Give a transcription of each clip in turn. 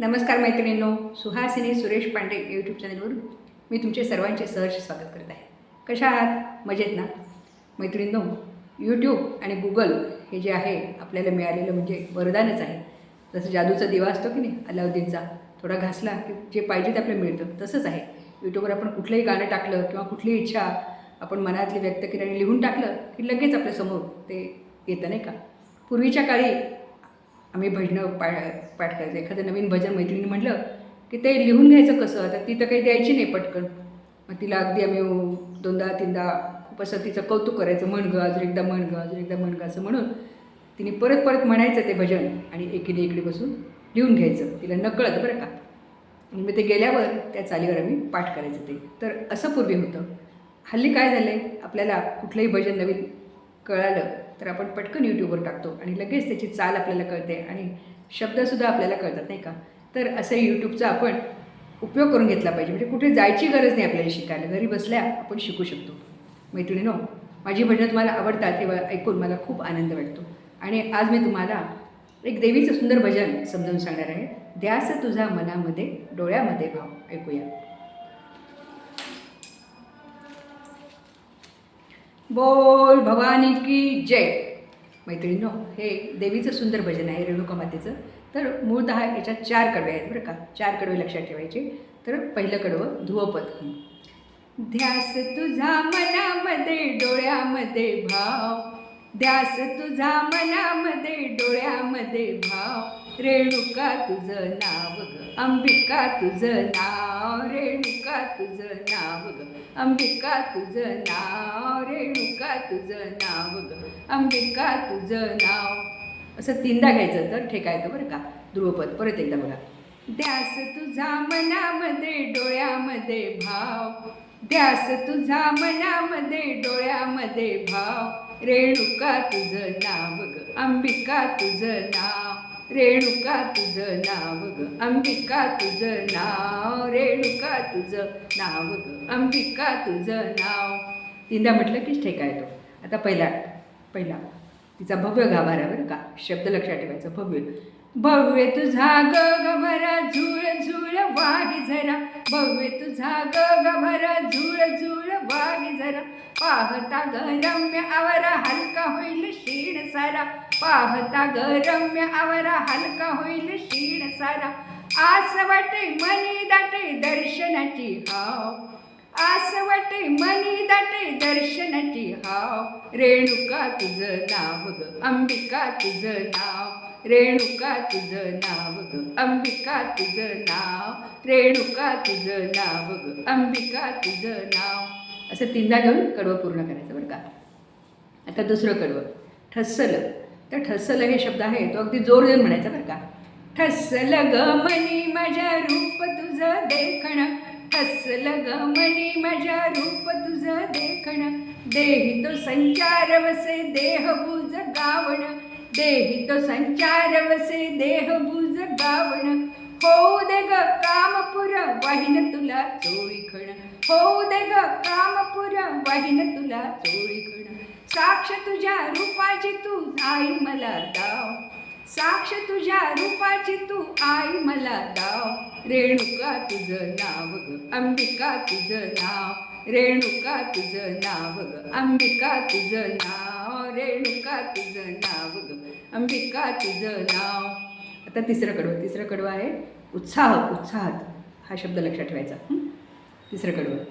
नमस्कार मैत्रिणींनो सुहासिनी सुरेश पांडे यूट्यूब चॅनलवरून मी तुमचे सर्वांचे सहर्ष स्वागत करत आहे. कशा आहात? मजेत ना? मैत्रिणींनो यूट्यूब आणि गुगल हे जे आहे आपल्याला मिळालेलं म्हणजे वरदानच आहे. जसं जादूचा दिवा असतो की नाही अलाउद्दीनचा थोडा घासला की जे पाहिजे ते आपल्याला मिळतं तसंच आहे. यूट्यूबवर आपण कुठलंही गाणं टाकलं किंवा कुठलीही इच्छा आपण मनातली व्यक्त केली आणि लिहून टाकलं की लगेच आपल्यासमोर ते येतं नाही का? पूर्वीच्या काळी आम्ही भजनं पा पाठ करायचं. एखादं नवीन भजन मैत्रिणी म्हटलं की ते लिहून घ्यायचं कसं? आता ती तर काही द्यायची नाही पटकन. मग तिला अगदी आम्ही दोनदा तीनदा खूप असं तिचं कौतुक करायचं म्हण गं अजून एकदा म्हण गं अजून एकदा म्हण गं असं म्हणून तिने परत परत म्हणायचं ते भजन आणि एकीने इकडे बसून लिहून घ्यायचं. तिला नकळत बरं का? आणि मग ते गेल्यावर त्या चालीवर आम्ही पाठ करायचं ते. तर असं पूर्वी होतं. हल्ली काय झालं आहे आपल्याला कुठलंही भजन नवीन कळालं तर आपण पटकन यूट्यूबवर टाकतो आणि लगेच त्याची चाल आपल्याला कळते आणि शब्दसुद्धा आपल्याला कळतात नाही का? तर असं यूट्यूबचा आपण उपयोग करून घेतला पाहिजे. म्हणजे कुठे जायची गरज नाही आपल्याला शिकायला. घरी बसल्या आपण शिकू शकतो. मैत्रिणीनो माझी भजनं तुम्हाला आवडतात हे ऐकून मला खूप आनंद वाटतो. आणि आज मी तुम्हाला एक देवीचं सुंदर भजन समजावून सांगणार आहे. द्यास तुझा मनामध्ये डोळ्यामध्ये भाव. ऐकूया. बोल भवानी की जय. मैत्रिणीनो हे देवीचं सुंदर भजन आहे रेणुका मातेचं. तर मूळतः याच्यात चार कडवे आहेत बरं का. चार कडवे लक्षात ठेवायचे. तर पहिलं कडवं ध्रुवपद. ध्यास तुझा मनामध्ये डोळ्यामध्ये भाव. ध्यास तुझा मनामध्ये डोळ्यामध्ये भाव. रेणुका तुझं नाव ग. अंबिका तुझं नाव रेणुका तुझं नाव ग. अंबिका तुझं नाव रेणुका तुझं नाव ग. अंबिका तुझं नाव. असं तीनदा घ्यायचं तर ठेकायचं बरं का. ध्रुवपद. परत एकदा बघा. ध्यास तुझा मनामध्ये डोळ्यामध्ये भाव. द्यास तुझा मनामध्ये डोळ्यामध्ये भाव. रेणुका तुझं नाव ग. अंबिका तुझं नाव. रेणुका तुझं नाव ग. अंबिका तुझं नाव रेणुका तुझं नाव ग. अंबिका तुझं नाव. तीनदा म्हटलं की ठेका येतो. आता पहिला पहिला. तिचा भव्य गाभारा बरं का. शब्द लक्षात ठेवायचा. भव्य. भव्य तुझा ग गभरा झुळ झुळ वाही झरा. भव्य तुझा ग गभरा झुळ झुळ वाही झरा. पाहता ग रम्य आवरा हलका होईल शीण सारा. पाहता गरम्य रम्य आवरा हलका होईल शीण सारा. आस वाटे मनी दाटे दर्शनाची हाव. आस वाटे मनी दाटे दर्शनाची हाव. रेणुका तुझं नाव ग अंबिका तुझं नाव. रेणुका तुझं नाव ग अंबिका तुझं नाव. रेणुका तुझं नाव ग अंबिका तुझं नाव. असं तीनदा घेऊन कडवं पूर्ण करायचं बरं का? आता दुसरं कडवं. ठसलं. तर ठसल हे शब्द आहे तो अगदी जोर देऊन म्हणायचा बरं का. ठसल ग मनी माझ्या रूप तुझं देखण. ठसल ग मनी माझ्या रूप तुझं देखण. देही तो संचार वसे देह बुज गावण. देही तो संचार वसे देह बुज गावण. हो दे ग कामपुर वाहिन तुला चोळी खण हो दे ग कामपुर वाहिन तुला चोळी खण साक्ष तुझ्या रूपाची तू आई मला दाव. साक्ष तुझ्या रूपाची तू आई मला दाव. रेणुका तुझं नाव ग अंबिका तुझं नाव. रेणुका तुझं नाव ग अंबिका तुझं नाव. रेणुका तुझं नाव ग अंबिका तुझं नाव. आता तिसरं कडवं तिसरं कडवं आहे. उत्साह उत्साहात हा शब्द लक्षात ठेवायचा. तिसरं कडवं.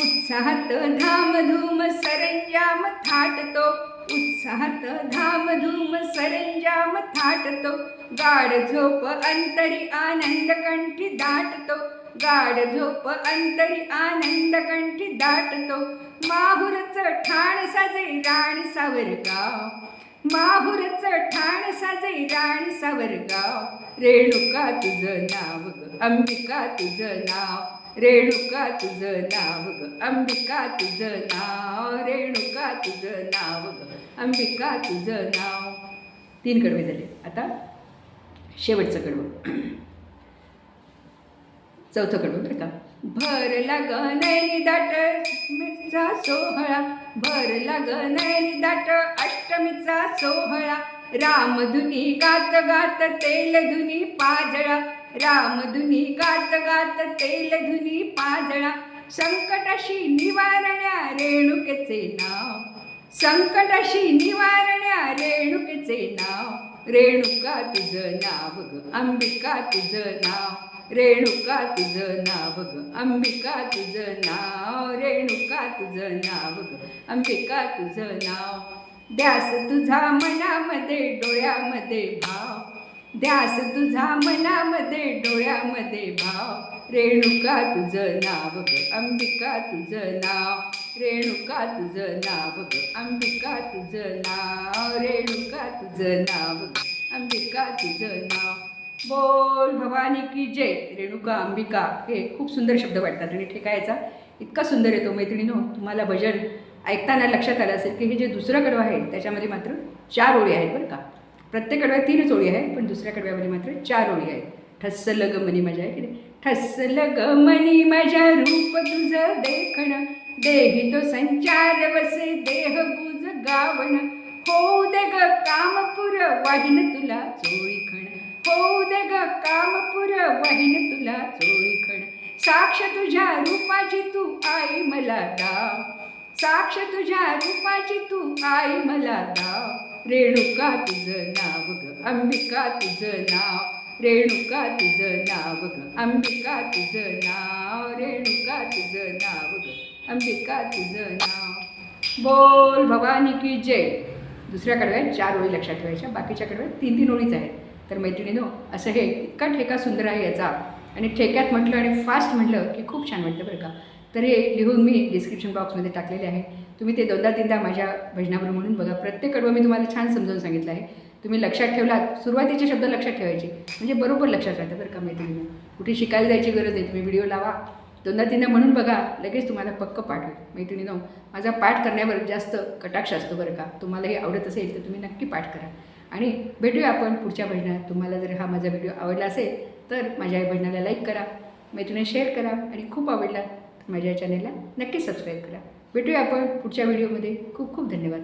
उत्साहात धामधूम सरंजाम थाटतो. उत्साहात धामधूम सरंजाम थाटतो. गाढ झोप अंतरी आनंद कंठी दाटतो. गाढ झोप अंतरी आनंद कंठी दाटतो. माहुरच ठाण साजे राण सावरगाव माहुरच ठाण साजे राण सावरगाव रेणुका तुझं नाव अंबिका तुझं नाव. रेणुका तुझं नाव ग. अंबिका तुझं नाव रेणुका तुझं नाव ग. अंबिका तुझं नाव. तीन कडवे झाले. आता शेवटचं कडवं. चौथं कडवं बरं का. भर ग दाट अष्टमीचा सोहळा. भर ग दाट अष्टमीचा सोहळा. रामधुनी गात गात तेल धुनी पाजळा. रामधुनी गात गात तेल धुनी पाजळा संकटाशी निवारण्या रेणुकेचे नाव. संकटाशी निवारण्या रेणुकेचे नाव. रेणुका तुझं नाव ग अंबिका तुझं नाव. रेणुका तुझं नाव ग अंबिका तुझं नाव. रेणुका तुझं नाव ग अंबिका तुझं नाव. द्यास तुझा मनामध्ये डोळ्यामध्ये भाव. द्यास तुझा मनामध्ये डोळ्यामध्ये भाव. रेणुका तुझं नाव ग अंबिका तुझं नाव. रेणुका तुझं नाव ग अंबिका तुझं नाव. रेणुका तुझं नाव ग अंबिका तुझं नाव. बोल भवानी की जय. रेणुका अंबिका हे खूप सुंदर शब्द वाटतात आणि ठेकायचा. इतका सुंदर येतो मैत्रिणीनो तुम्हाला भजन ऐकताना लक्षात आलं असेल की हे जे दुसरं कडवं आहे त्याच्यामध्ये मात्र चार ओळी आहेत बरं का. प्रत्येक कडव्यात तीनच ओळी आहे पण दुसऱ्या कडव्यामध्ये मात्र चार ओळी आहेत. ठस्स लग मनी मजा आहे की नाही? ठस्स लग मनी मजा रूप तुझं देखण देही तो संचार वसे देह बुज गावण हो दे ग कामपुर वाहिन तुला चोळी खण हो दे ग कामपुर वाहिन तुला चोळी खण साक्ष तुझ्या रूपाची तू आई मला दाव. साक्ष तुझ्या रूपाची तू आई मला दाव. रेणुका तुझं नाव ग अंबिका तुझं नाव. रेणुका तुझं नाव ग अंबिका तुझं नाव. रेणुका तुझं नाव ग अंबिका तुझं नाव. बोल भवानी की जय. दुसऱ्या कडव्यात चार ओळी लक्षात ठेवायच्या बाकीच्या कडव्यात तीन तीन ओळीच आहेत. तर मैत्रिणीनो असं हे इतका ठेका सुंदर आहे याचा. आणि ठेक्यात म्हटलं आणि फास्ट म्हटलं की खूप छान वाटतं बरं का. तर हे लिहून मी डिस्क्रिप्शन बॉक्समध्ये टाकलेले आहे. तुम्ही ते दोनदा तीनदा माझ्या भजनावर म्हणून बघा. प्रत्येक कडवं मी तुम्हाला छान समजावून सांगितलं आहे. तुम्ही लक्षात ठेवलात. सुरुवातीचे शब्द लक्षात ठेवायचे. म्हणजे बरोबर लक्षात राहतं बरं का मैत्रिणी कुठे शिकायला जायची गरज नाही. तुम्ही व्हिडिओ लावा. दोनदा तीनदा म्हणून बघा. लगेच तुम्हाला पक्क पाठ होईल. मैत्रिणीनो माझा पाठ करण्यावर जास्त कटाक्ष असतो बरं का. तुम्हाला हे आवडत असेल तर तुम्ही नक्की पाठ करा. आणि भेटूया आपण पुढच्या भजनात. तुम्हाला जर हा माझा व्हिडिओ आवडला असेल तर माझ्या भजनाला लाईक करा. मैत्रिणी शेअर करा. आणि खूप आवडला माझ्या चॅनेलला नक्की सबस्क्राईब करा. भेटूया आपण पुढच्या व्हिडिओमध्ये खूप खूप धन्यवाद.